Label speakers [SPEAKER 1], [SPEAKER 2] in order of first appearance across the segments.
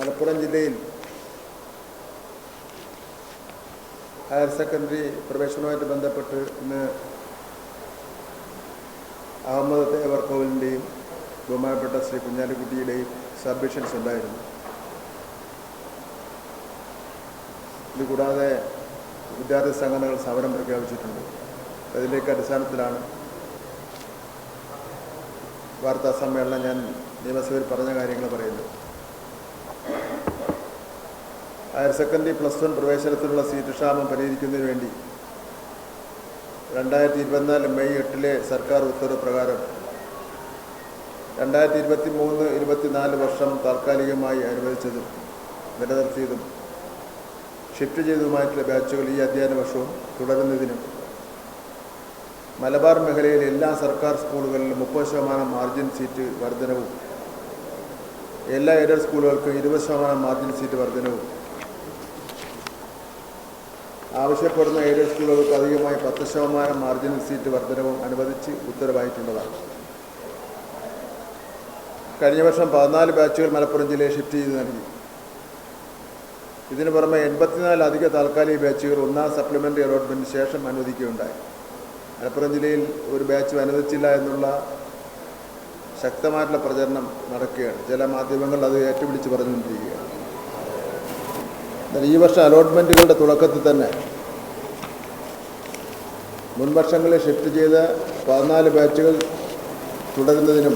[SPEAKER 1] മലപ്പുറം ജില്ലയിൽ higher secondary പ്രവേശനവുമായിട്ട് ബന്ധപ്പെട്ട് ഇന്ന് അഹമ്മദ് തേവർ കോവിലിന്റെയും ബഹുമാനപ്പെട്ട ശ്രീ കുഞ്ഞാലിക്കുട്ടിയുടെയും സബ്മിഷൻസ് ഉണ്ടായിരുന്നു. ഇത് കൂടാതെ വിദ്യാർത്ഥി സംഘടനകൾ സമരം പ്രഖ്യാപിച്ചിട്ടുണ്ട്. അതിലേക്ക് അടിസ്ഥാനത്തിലാണ് വാർത്താ സമ്മേളനം ഞാൻ നിയമസഭയിൽ പറഞ്ഞ കാര്യങ്ങൾ പറയുന്നത്. ഹയർ സെക്കൻഡറി പ്ലസ് വൺ പ്രവേശനത്തിനുള്ള സീറ്റ് ക്ഷാമം പരിഹരിക്കുന്നതിന് വേണ്ടി രണ്ടായിരത്തി ഇരുപത്തിനാല് മെയ് എട്ടിലെ സർക്കാർ ഉത്തരവ് പ്രകാരം രണ്ടായിരത്തി ഇരുപത്തി മൂന്ന് ഇരുപത്തിനാല് വർഷം താൽക്കാലികമായി അനുവദിച്ചതും നിലനിർത്തിയതും ഷിഫ്റ്റ് ചെയ്തതുമായിട്ടുള്ള ബാച്ചുകൾ ഈ അധ്യയന വർഷവും തുടരുന്നതിനും മലബാർ മേഖലയിലെ എല്ലാ സർക്കാർ സ്കൂളുകളിലും മുപ്പത് ശതമാനം മാർജിൻ സീറ്റ് വർധനവും എല്ലാ എയ്ഡഡ് സ്കൂളുകൾക്കും ഇരുപത് ശതമാനം മാർജിൻ സീറ്റ് വർധനവും ആവശ്യപ്പെടുന്ന എയ്ഡഡ് സ്കൂളുകൾക്ക് അധികമായി പത്ത് ശതമാനം മാർജിനൽ സീറ്റ് വർധനവും അനുവദിച്ച് ഉത്തരവായിട്ടുള്ളതാണ് കഴിഞ്ഞ വർഷം പതിനാല് ബാച്ചുകൾ മലപ്പുറം ജില്ലയിൽ ഷിഫ്റ്റ് ചെയ്ത് നൽകി. ഇതിനു പുറമെ എൺപത്തിനാല് അധിക താൽക്കാലിക ബാച്ചുകൾ ഒന്നാം സപ്ലിമെന്ററി അലോട്ട്മെന്റിന് ശേഷം അനുവദിക്കുകയുണ്ടായി. മലപ്പുറം ജില്ലയിൽ ഒരു ബാച്ചും അനുവദിച്ചില്ല എന്നുള്ള ശക്തമായിട്ടുള്ള പ്രചരണം നടക്കുകയാണ്. ചില മാധ്യമങ്ങൾ അത് ഏറ്റുപിടിച്ച് പറഞ്ഞുകൊണ്ടിരിക്കുകയാണ്. ഈ വർഷം അലോട്ട്മെന്റുകളുടെ തുടക്കത്തിൽ തന്നെ മുൻ വർഷങ്ങളിൽ ഷിഫ്റ്റ് ചെയ്ത പതിനാല് ബാച്ചുകൾ തുടരുന്നതിനും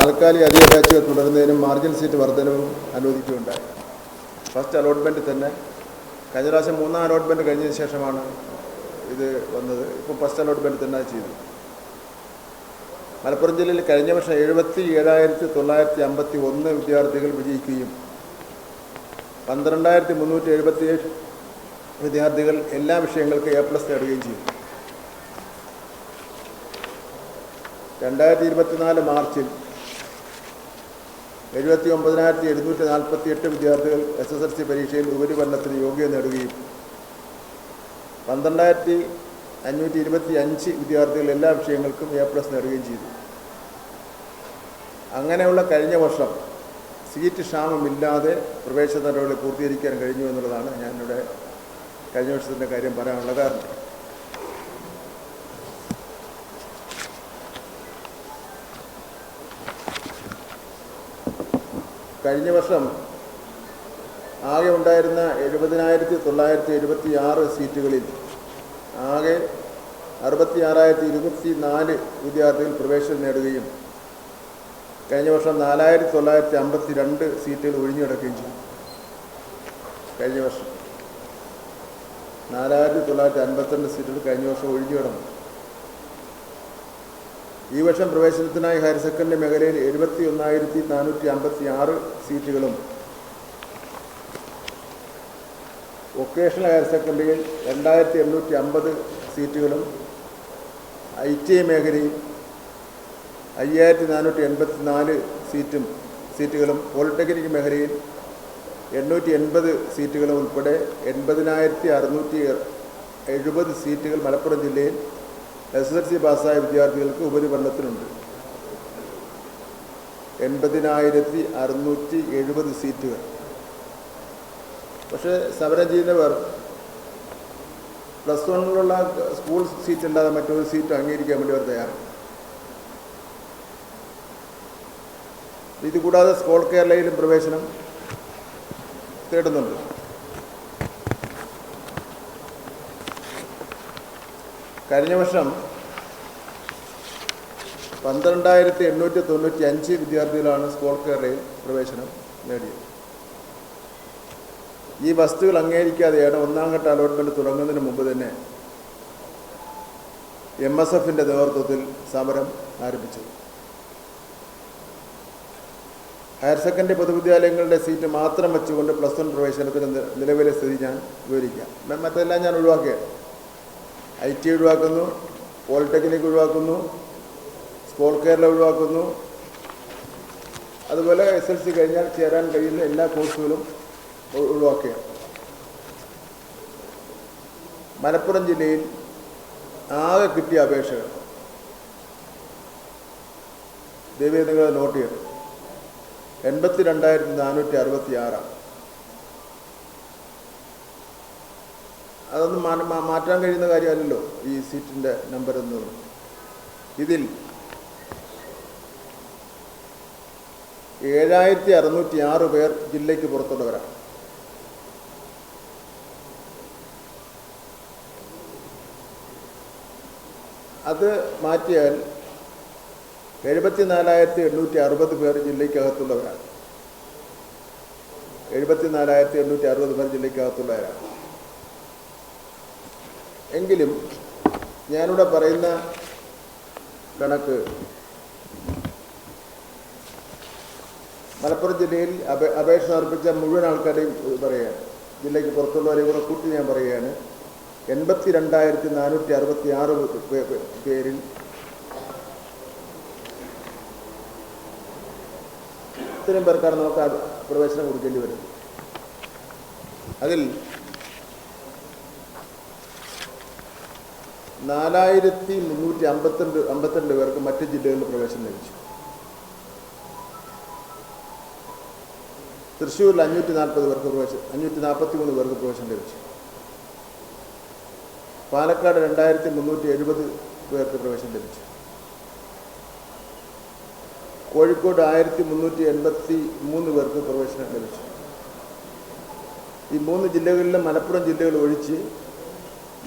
[SPEAKER 1] താൽക്കാലിക അധിക ബാച്ചുകൾ തുടരുന്നതിനും മാർജിൻ സീറ്റ് വർധനവും അനുവദിക്കുകയുണ്ടായി. ഫസ്റ്റ് അലോട്ട്മെന്റ് തന്നെ കഴിഞ്ഞ പ്രാവശ്യം മൂന്നാം അലോട്ട്മെന്റ് കഴിഞ്ഞതിന് ശേഷമാണ് ഇത് വന്നത്. ഇപ്പോൾ ഫസ്റ്റ് അലോട്ട്മെന്റ് തന്നെ ചെയ്തു. മലപ്പുറം ജില്ലയിൽ കഴിഞ്ഞ വർഷം എഴുപത്തി ഏഴായിരത്തി തൊള്ളായിരത്തി അമ്പത്തി ഒന്ന് വിദ്യാർത്ഥികൾ വിജയിക്കുകയും പന്ത്രണ്ടായിരത്തി മുന്നൂറ്റി എഴുപത്തിയേഴ് വിദ്യാർത്ഥികൾ എല്ലാ വിഷയങ്ങൾക്കും എ പ്ലസ് നേടുകയും ചെയ്തു. രണ്ടായിരത്തി ഇരുപത്തിനാല് മാർച്ചിൽ എഴുപത്തി ഒമ്പതിനായിരത്തി എഴുന്നൂറ്റി നാൽപ്പത്തി എട്ട് വിദ്യാർത്ഥികൾ എസ് എസ് എൽ സി പരീക്ഷയിൽ ഉപരിപഠനത്തിന് യോഗ്യത നേടുകയും പന്ത്രണ്ടായിരത്തി അഞ്ഞൂറ്റി ഇരുപത്തി അഞ്ച് വിദ്യാർത്ഥികൾ എല്ലാ വിഷയങ്ങൾക്കും എ പ്ലസ് നേടുകയും ചെയ്തു. അങ്ങനെയുള്ള കഴിഞ്ഞ വർഷം സീറ്റ് ക്ഷാമമില്ലാതെ പ്രവേശന നടപടികൾ പൂർത്തീകരിക്കാൻ കഴിഞ്ഞു എന്നുള്ളതാണ് ഞാനിവിടെ കഴിഞ്ഞ വർഷത്തിന്റെ കാര്യം പറയാനുള്ള കാരണം. കഴിഞ്ഞ വർഷം ആകെ ഉണ്ടായിരുന്ന എഴുപതിനായിരത്തി തൊള്ളായിരത്തി എഴുപത്തി ആറ് സീറ്റുകളിൽ ആകെ അറുപത്തി ആറായിരത്തി ഇരുപത്തി നാല് വിദ്യാർത്ഥികൾ പ്രവേശനം നേടുകയും കഴിഞ്ഞ വർഷം നാലായിരത്തി തൊള്ളായിരത്തി അമ്പത്തി രണ്ട് സീറ്റുകൾ ഒഴിഞ്ഞു കിടക്കുകയും ചെയ്തു. കഴിഞ്ഞ വർഷം. നാലായിരത്തി തൊള്ളായിരത്തി അൻപത്തിരണ്ട് സീറ്റുകൾ കഴിഞ്ഞ വർഷം ഒഴിഞ്ഞു കിടന്നു. ഈ വർഷം പ്രവേശനത്തിനായി ഹയർ സെക്കൻഡറി മേഖലയിൽ എഴുപത്തി ഒന്നായിരത്തി നാനൂറ്റി അമ്പത്തി ആറ് സീറ്റുകളും വൊക്കേഷണൽ ഹയർ സെക്കൻഡറിയിൽ രണ്ടായിരത്തി എണ്ണൂറ്റി അമ്പത് സീറ്റുകളും ഐ ടി ഐ മേഖലയിൽ അയ്യായിരത്തി നാനൂറ്റി എൺപത്തി നാല് സീറ്റും സീറ്റുകളും പോളിടെക്നിക് മേഖലയിൽ എണ്ണൂറ്റി എൺപത് സീറ്റുകളും ഉൾപ്പെടെ എൺപതിനായിരത്തി അറുന്നൂറ്റി എഴുപത് സീറ്റുകൾ മലപ്പുറം ജില്ലയിൽ എസ് എസ് എൽ സി പാസ്സായ വിദ്യാർത്ഥികൾക്ക് ഉപരിപഠനത്തിനുണ്ട്. എൺപതിനായിരത്തി അറുന്നൂറ്റി എഴുപത് സീറ്റുകൾ. പക്ഷേ സമരം ചെയ്യുന്നവർ പ്ലസ് വണ്ണിലുള്ള സ്കൂൾ സീറ്റ് അല്ലാതെ മറ്റൊരു സീറ്റ് അംഗീകരിക്കാൻ വേണ്ടി അവർ തയ്യാറാണ്. ഇത് കൂടാതെ സ്കോൾ കേരളയിലും പ്രവേശനം തേടുന്നുണ്ട്. കഴിഞ്ഞ വർഷം പന്ത്രണ്ടായിരത്തി എണ്ണൂറ്റി തൊണ്ണൂറ്റി അഞ്ച് വിദ്യാർത്ഥികളാണ് സ്കോൾ കേരളയിൽ പ്രവേശനം നേടിയത്. ഈ വസ്തുക്കൾ അംഗീകരിക്കാതെയാണ് ഒന്നാം ഘട്ട അലോട്ട്മെന്റ് തുടങ്ങുന്നതിന് മുമ്പ് തന്നെ എം എസ് എഫിന്റെ നേതൃത്വത്തിൽ സമരം ആരംഭിച്ചത്. ഹയർ സെക്കൻഡറി പൊതുവിദ്യാലയങ്ങളുടെ സീറ്റ് മാത്രം വെച്ചുകൊണ്ട് പ്ലസ് വൺ പ്രവേശനത്തിന് നിലവിലെ സ്ഥിതി ഞാൻ വിവരിക്കാം. മറ്റെല്ലാം ഞാൻ ഒഴിവാക്കുകയാണ് ഐ ടി ഒഴിവാക്കുന്നു പോളിടെക്നിക് ഒഴിവാക്കുന്നു സ്കോൾ കേരള ഒഴിവാക്കുന്നു. അതുപോലെ എസ് എൽ സി കഴിഞ്ഞാൽ ചേരാൻ കഴിയുന്ന എല്ലാ കോഴ്സുകളും ഒഴിവാക്കുകയാണ് മലപ്പുറം ജില്ലയിൽ ആകെ കിട്ടിയ അപേക്ഷകൾ. നിങ്ങൾ നോട്ട് ചെയ്യണം. എൺപത്തി രണ്ടായിരത്തി നാനൂറ്റി അറുപത്തി ആറാണ് അതൊന്നും മാറ്റാൻ കഴിയുന്ന കാര്യമല്ലല്ലോ ഈ സീറ്റിന്റെ നമ്പർ എന്നത്. ഇതിൽ ഏഴായിരത്തി അറുന്നൂറ്റി ആറ് പേർ ജില്ലയ്ക്ക് പുറത്തുള്ളവരാണ്. അത് മാറ്റിയാൽ എഴുപത്തി നാലായിരത്തി എണ്ണൂറ്റി അറുപത് പേർ ജില്ലയ്ക്കകത്തുള്ളവരാണ്. എഴുപത്തി നാലായിരത്തി എണ്ണൂറ്റി അറുപത് പേർ ജില്ലയ്ക്കകത്തുള്ളവരാണ്. എങ്കിലും ഞാനിവിടെ പറയുന്ന കണക്ക് മലപ്പുറം ജില്ലയിൽ അപേ അപേക്ഷ സമർപ്പിച്ച മുഴുവൻ ആൾക്കാരെയും പറയുകയാണ്. ജില്ലയ്ക്ക് പുറത്തുള്ളവരെയും കൂടെ കൂട്ടി ഞാൻ പറയുകയാണ്. എൺപത്തി രണ്ടായിരത്തി നാനൂറ്റി അറുപത്തി ആറ് പേരിൽ ഇത്രയും പേർക്കാണ് നമുക്ക് പ്രവേശനം കൊടുക്കേണ്ടി വരുന്നത്. അതിൽ നാലായിരത്തി മുന്നൂറ്റി അമ്പത്തിരണ്ട് അമ്പത്തിരണ്ട് പേർക്ക് മറ്റ് ജില്ലകളിൽ പ്രവേശനം ലഭിച്ചു. തൃശ്ശൂരിൽ അഞ്ഞൂറ്റി നാൽപ്പത് പേർക്ക് പ്രവേശനം അഞ്ഞൂറ്റി നാൽപ്പത്തി മൂന്ന് പേർക്ക് പ്രവേശനം ലഭിച്ചു. പാലക്കാട് രണ്ടായിരത്തി മുന്നൂറ്റി എഴുപത് പേർക്ക് പ്രവേശനം ലഭിച്ചു. കോഴിക്കോട് ആയിരത്തി മുന്നൂറ്റി എൺപത്തി മൂന്ന് പേർക്ക് പ്രവേശനം ലഭിച്ചു. ഈ മൂന്ന് ജില്ലകളിലെ മലപ്പുറം ജില്ലകൾ ഒഴിച്ച്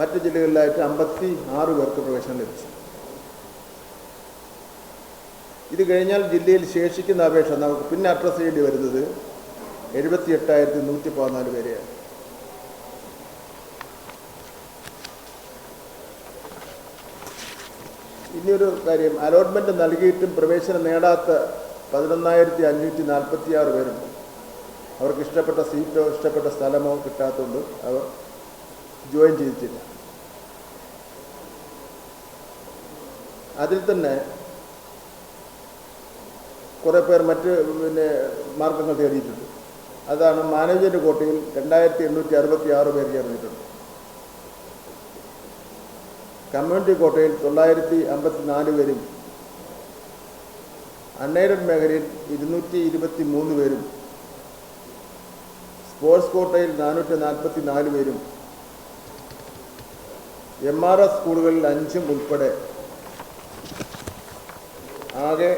[SPEAKER 1] മറ്റ് ജില്ലകളിലായിട്ട് അമ്പത്തി ആറ് പേർക്ക് പ്രവേശനം ലഭിച്ചു. ഇത് കഴിഞ്ഞാൽ ജില്ലയിൽ ശേഷിക്കുന്ന അപേക്ഷ നമുക്ക് പിന്നെ അഡ്രസ് ചെയ്യേണ്ടി വരുന്നത് എഴുപത്തി എട്ടായിരത്തി നൂറ്റി പതിനാല് പേരെയാണ്. ഇനിയൊരു കാര്യം അലോട്ട്മെന്റ് നൽകിയിട്ടും പ്രവേശനം നേടാത്ത പതിനൊന്നായിരത്തി അഞ്ഞൂറ്റി നാൽപ്പത്തി ആറ് പേരുണ്ട് അവർക്ക് ഇഷ്ടപ്പെട്ട സീറ്റോ ഇഷ്ടപ്പെട്ട സ്ഥലമോ കിട്ടാത്തതുകൊണ്ട് അവർ ജോയിൻ ചെയ്തിട്ടില്ല. അതിൽ തന്നെ കുറേ പേർ മറ്റ് പിന്നെ മാർഗങ്ങൾ തേടിയിട്ടുണ്ട്. അതാണ് മാനേജ്മെന്റ് കോട്ടയിൽ രണ്ടായിരത്തി എണ്ണൂറ്റി അറുപത്തി ആറ് പേർ ചേർന്നിട്ടുണ്ട്. കമ്മ്യൂണിറ്റി കോട്ടയിൽ തൊള്ളായിരത്തി അമ്പത്തി നാല് പേരും അൺഎയ്ഡഡ് മേഖലയിൽ ഇരുന്നൂറ്റി ഇരുപത്തി മൂന്ന് പേരും സ്പോർട്സ് കോട്ടയിൽ നാനൂറ്റി നാൽപ്പത്തി നാല് പേരും എം ആർ എസ് സ്കൂളുകളിൽ അഞ്ചും ഉൾപ്പെടെ ആകെ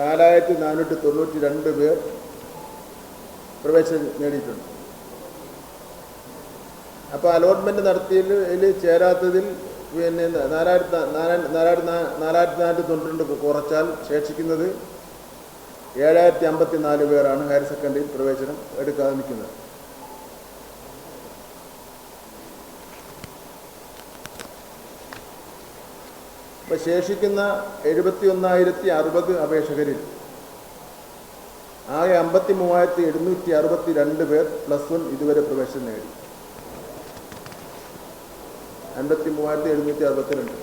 [SPEAKER 1] നാലായിരത്തി നാനൂറ്റി തൊണ്ണൂറ്റി രണ്ട് പേർ പ്രവേശനം നേടിയിട്ടുണ്ട്. അപ്പോൾ അലോട്ട്മെന്റ് നടത്തിയതിൽ ചേരാത്തതിൽ പിന്നെ നാലായിരത്തി നാലായിരത്തി നാലായിരത്തി നാലായിരത്തി തൊണ്ണൂറ്റി കുറച്ചാൽ ശേഷിക്കുന്നത് ഏഴായിരത്തി അമ്പത്തി നാല് പേരാണ് ഹയർ സെക്കൻഡറിയിൽ പ്രവേശനം എടുക്കാതെ നിൽക്കുന്നത്. അപ്പം ശേഷിക്കുന്ന എഴുപത്തി ഒന്നായിരത്തി അറുപത് അപേക്ഷകരിൽ ആകെ അമ്പത്തി മൂവായിരത്തി എഴുന്നൂറ്റി അറുപത്തി രണ്ട് പേർ പ്ലസ് വൺ ഇതുവരെ പ്രവേശനം നേടി. അൻപത്തി മൂവായിരത്തി എഴുന്നൂറ്റി അറുപത്തിരണ്ട്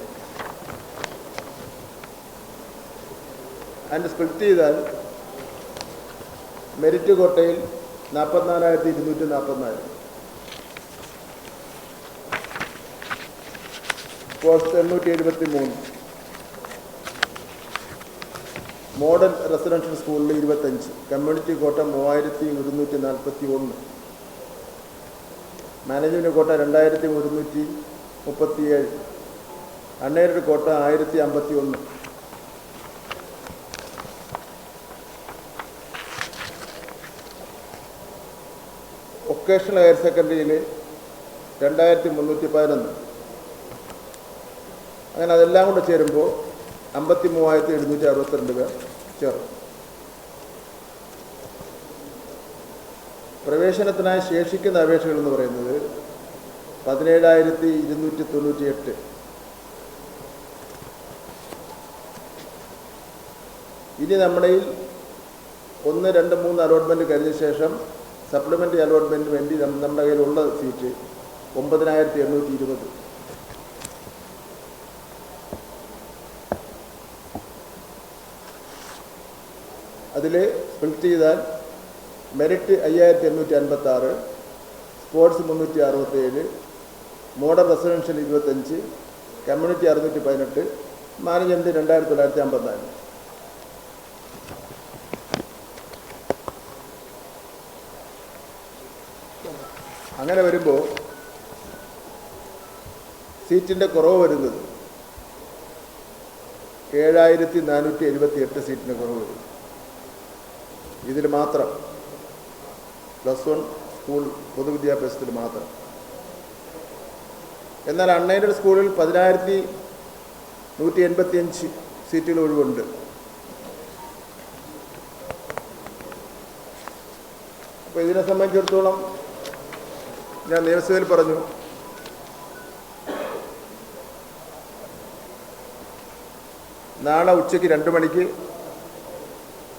[SPEAKER 1] അതിന്റെ സ്പ്ലിറ്റ് ചെയ്താൽ മെരിറ്റ് കോട്ടയിൽ നാൽപ്പത്തിനാലായിരത്തി ഇരുന്നൂറ്റി നാൽപ്പത്തിനാല് പോസ്റ്റ് എണ്ണൂറ്റി എഴുപത്തി മൂന്ന് മോഡൽ റെസിഡൻഷ്യൽ സ്കൂളിൽ ഇരുപത്തഞ്ച് കമ്മ്യൂണിറ്റി കോട്ട മൂവായിരത്തി ഒരുന്നൂറ്റി നാൽപ്പത്തി ഒന്ന് മാനേജ്മെന്റ് കോട്ട രണ്ടായിരത്തി ഒരുന്നൂറ്റി മുപ്പത്തിയേഴ്. അണ്ണേരുടെ കോട്ട ആയിരത്തി അമ്പത്തി ഒന്ന് വൊക്കേഷണൽ ഹയർ സെക്കൻഡറിയിൽ രണ്ടായിരത്തി മുന്നൂറ്റി പതിനൊന്ന് അങ്ങനെ അതെല്ലാം കൂടെ ചേരുമ്പോൾ അമ്പത്തി മൂവായിരത്തി എഴുന്നൂറ്റി അറുപത്തിരണ്ട് പേർ ചേർന്നു. പ്രവേശനത്തിനായി ശേഷിക്കുന്ന അപേക്ഷകൾ എന്ന് പറയുന്നത് പതിനേഴായിരത്തി ഇരുന്നൂറ്റി തൊണ്ണൂറ്റി എട്ട് ഇനി നമ്മുടെ കയ്യിൽ ഒന്ന് രണ്ട് മൂന്ന് അലോട്ട്മെന്റ് കഴിഞ്ഞ ശേഷം സപ്ലിമെന്ററി അലോട്ട്മെന്റിന് വേണ്ടി നമ്മുടെ കയ്യിലുള്ള സീറ്റ് ഒമ്പതിനായിരത്തി എണ്ണൂറ്റി ഇരുപത് അതിൽ സ്പ്ലിറ്റ് ചെയ്താൽ മെറിറ്റ് അയ്യായിരത്തി എണ്ണൂറ്റി അൻപത്തി ആറ് സ്പോർട്സ് മുന്നൂറ്റി അറുപത്തേഴ് മോഡൽ റെസിഡൻഷ്യൽ ഇരുപത്തഞ്ച് കമ്മ്യൂണിറ്റി അറുന്നൂറ്റി പതിനെട്ട് മാനേജ്മെന്റ് രണ്ടായിരത്തി തൊള്ളായിരത്തി അമ്പത്തിനാല് അങ്ങനെ വരുമ്പോൾ സീറ്റിന്റെ കുറവ് വരുന്നത് ഏഴായിരത്തി നാനൂറ്റി എഴുപത്തി എട്ട് സീറ്റിന് കുറവ് വരും. ഇതിൽ മാത്രം. പ്ലസ് വൺ സ്കൂൾ പൊതുവിദ്യാഭ്യാസത്തിൽ മാത്രം. എന്നാൽ അൺഎയ്ഡഡ് സ്കൂളിൽ പതിനായിരത്തി നൂറ്റി എൺപത്തി അഞ്ച് സീറ്റുകൾ ഒഴിവുണ്ട്. അപ്പോൾ ഇതിനെ സംബന്ധിച്ചിടത്തോളം ഞാൻ നിയമസഭയിൽ പറഞ്ഞു. നാളെ ഉച്ചയ്ക്ക് രണ്ട് മണിക്ക്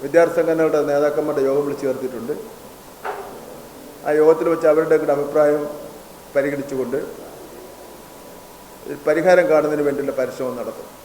[SPEAKER 1] വിദ്യാർത്ഥി സംഘടനകളുടെ നേതാക്കന്മാരുടെ യോഗം വിളിച്ചു ചേർത്തിട്ടുണ്ട്. ആ യോഗത്തിൽ വെച്ച് അവരുടെ അഭിപ്രായം പരിഗണിച്ചുകൊണ്ട് പരിഹാരം കാണുന്നതിന് വേണ്ടിയുള്ള പരിശ്രമം നടത്തും.